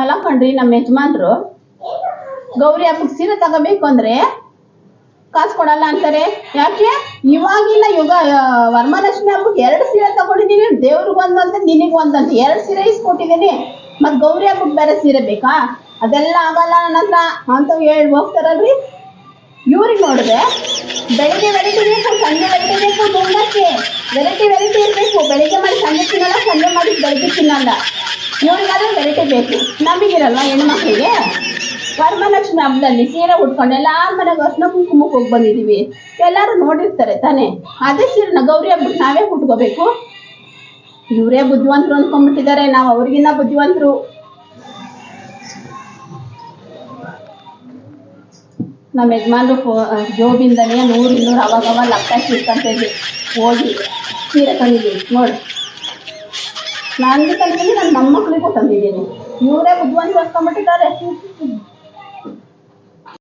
ಅಲ್ಲ ಕಣ್ರಿ, ನಮ್ಮ ಯಜಮಾನ್ರು, ಗೌರಿ ಹಬ್ಬಕ್ಕೆ ಸೀರೆ ತಗೋಬೇಕು ಅಂದ್ರೆ ಕಾಸು ಕೊಡಲ್ಲ ಅಂತಾರೆ. ಯಾಕೆ? ಇವಾಗಿನ ಯುಗ ವರಮಹಾಲಕ್ಷ್ಮಿ ಹಬ್ಬಕ್ಕೆ ಎರಡು ಸೀರೆ ತಗೊಂಡಿದ್ದೀನಿ ದೇವ್ರಿಗೆ ಒಂದಂತೆ ನಿನಗೆ ಒಂದಂತ ಎರಡು ಸೀರೆ ಇಸ್ಕೊಟ್ಟಿದ್ದೀನಿ ಮತ್ತೆ ಗೌರಿ ಹಬ್ಬಕ್ಕೆ ಬೇರೆ ಸೀರೆ ಬೇಕಾ? ಅದೆಲ್ಲ ಆಗಲ್ಲ ನನ್ನ ಹತ್ರ ಅಂತ ಹೇಳಿ ಹೋಗ್ತಾರಲ್ರಿ. ಇವ್ರಿಗೆ ನೋಡಿದ್ರೆ ಬೆಳಿಗ್ಗೆ ವೆರೈಟಿ ಬೇಕು, ಸಂಜೆ ವೆರೈಟಿ ಬೇಕು ದುಂಡಕ್ಕೆ ವೆರೈಟಿ ವೆರೈಟಿ ಇರಬೇಕು, ಬೆಳಿಗ್ಗೆ ಮಾಡಿ ಸಂಜೆ ತಿನ್ನಲ್ಲ, ಸಂಜೆ ಮಾಡಿ ಬೆಳಿಗ್ಗೆ ತಿನ್ನಲ್ಲ. ಇವ್ರಿಗಾದ್ರೆ ವೆರೈಟಿ ಬೇಕು. ನಮಗಿರಲ್ಲ ಹೆಣ್ಮಕ್ಳಿಗೆ. ವರಮಹಾಲಕ್ಷ್ಮಿ ಹಬ್ಬದಲ್ಲಿ ಸೀರೆ ಉಟ್ಕೊಂಡು ಎಲ್ಲಾರ ಮನೆಗೆ ಅಷ್ಟು ಕುಂಕುಮಕ್ಕೆ ಹೋಗಿ ಬಂದಿದ್ದೀವಿ ಎಲ್ಲರೂ ನೋಡಿರ್ತಾರೆ ತಾನೇ. ಅದೇ ಸೀರೆನ ಗೌರಿ ಹಬ್ಬಕ್ಕೆ ನಾವೇ ಉಟ್ಕೋಬೇಕು. ಇವರೇ ಬುದ್ಧಿವಂತರು ಅಂದ್ಕೊಂಡ್ಬಿಟ್ಟಿದ್ದಾರೆ ನಾವು ಅವ್ರಿಗಿನ್ನ ಬುದ್ಧಿವಂತರು. ನಮ್ಮ ಯಜಮಾನ್ರು ಜೋಬಿಂದನೇ ನೂರು ಇನ್ನೂರು ಅವಾಗ ಅವಾಗ ಲಕ್ಕ ಸಿಕ್ಕಂತ ಹೇಳಿ ಹೋಗಿ ಸೀರೆ ತಂದಿದ್ದೀವಿ ನೋಡಿ. ನಾನು ತಂದಿದ್ದೀನಿ ನನ್ನ ಮೊಮ್ಮಕ್ಕಳಿಗೂ ತಂದಿದ್ದೀನಿ. ಇವರೇ ಬುದ್ಧಿವಂತ ಹೊಸ್ಕೊಂಡ್ಬಿಟ್ಟಿದ್ದಾರೆ